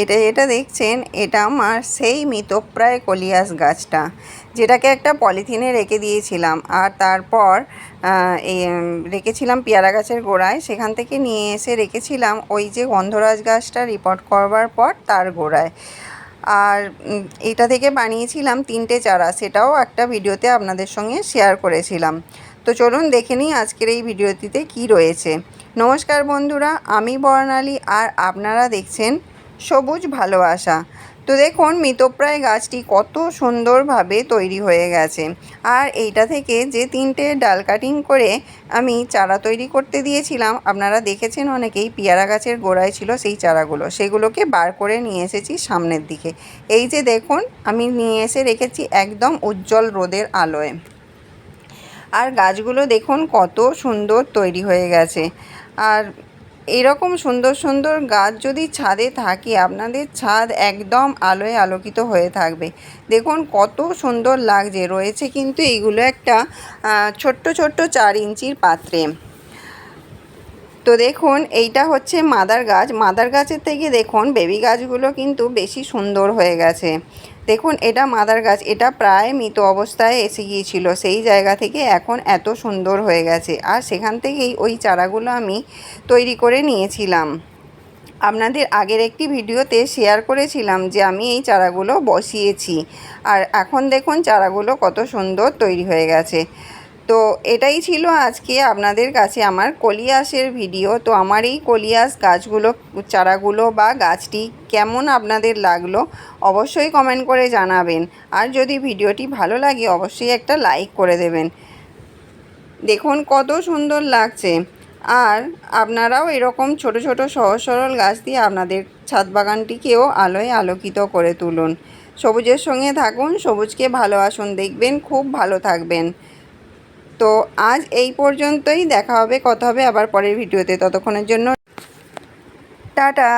এটা যেটা দেখছেন, এটা আমার সেই মৃতপ্রায় কলিয়াস গাছটা, যেটাকে একটা পলিথিনে রেখে দিয়েছিলাম। আর তারপর রেখেছিলাম পেয়ারা গাছের গোড়ায়। সেখান থেকে নিয়ে এসে রেখেছিলাম ওই যে গন্ধরাজ গাছটা রিপোর্ট করবার পর তার গোড়ায়। আর এটা থেকে বানিয়েছিলাম তিনটে চারা। সেটাও একটা ভিডিওতে আপনাদের সঙ্গে শেয়ার করেছিলাম। তো চলুন দেখে নিই আজকের এই ভিডিওটিতে কি রয়েছে। নমস্কার বন্ধুরা, আমি বর্ণালী। আর আপনারা দেখছেন সবুজ ভালোবাসা। তো দেখুন, মৃতপ্রায় গাছটি কত সুন্দরভাবে তৈরি হয়ে গেছে। আর এইটা থেকে যে তিনটে ডাল কাটিং করে আমি চারা তৈরি করতে দিয়েছিলাম, আপনারা দেখেছেন অনেকেই পেয়ারা গাছের গোড়ায় ছিল সেই চারাগুলো। সেগুলোকে বার করে নিয়ে এসেছি সামনের দিকে। এই যে দেখুন, আমি নিয়ে এসে রেখেছি একদম উজ্জ্বল রোদের আলোয়। আর গাছগুলো দেখুন, কত সুন্দর তৈরি হয়ে গেছে। আর এরকম সুন্দর সুন্দর গাছ যদি ছাদে থাকে, আপনাদের ছাদ একদম আলোয় আলোকিত হয়ে থাকবে। দেখুন কত সুন্দর লাগছে, রয়েছে কিন্তু এগুলো একটা ছোট্ট ছোট্ট চার ইঞ্চির পাত্রে। তো দেখুন, এইটা হচ্ছে মাদার গাছ। মাদার গাছের থেকে দেখুন, বেবি গাছগুলো কিন্তু বেশি সুন্দর হয়ে গেছে। দেখুন, এটা মাদার গাছ। এটা প্রায় মৃত অবস্থায় এসে গিয়েছিল। সেই জায়গা থেকে এখন এত সুন্দর হয়ে গেছে। আর সেখান থেকেই ওই চারাগুলো আমি তৈরি করে নিয়েছিলাম। আপনাদের আগের একটি ভিডিওতে শেয়ার করেছিলাম যে আমি এই চারাগুলো বসিয়েছি। আর এখন দেখুন, চারাগুলো কত সুন্দর তৈরি হয়ে গেছে। তো এটাই ছিল আজকে আপনাদের কাছে আমার কলিয়াসের ভিডিও। তো আমার এই কলিয়াস গাছগুলো, চারাগুলো বা গাছটি কেমন আপনাদের লাগল অবশ্যই কমেন্ট করে জানাবেন। আর যদি ভিডিওটি ভালো লাগে অবশ্যই একটা লাইক করে দেবেন। দেখুন কত সুন্দর লাগছে। আর আপনারাও এরকম ছোট ছোট, সহজ, সরল গাছ দিয়ে আপনাদের ছাদ বাগানটিকেও আলোয় আলোকিত করে তুলুন। সবুজের সঙ্গে থাকুন, সবুজকে ভালো আসুন দেখবেন, খুব ভালো থাকবেন। তো আজ এই পর্যন্তই দেখা হবে কথা হবে আবার পরের ভিডিওতে। ততক্ষণের জন্য টাটা।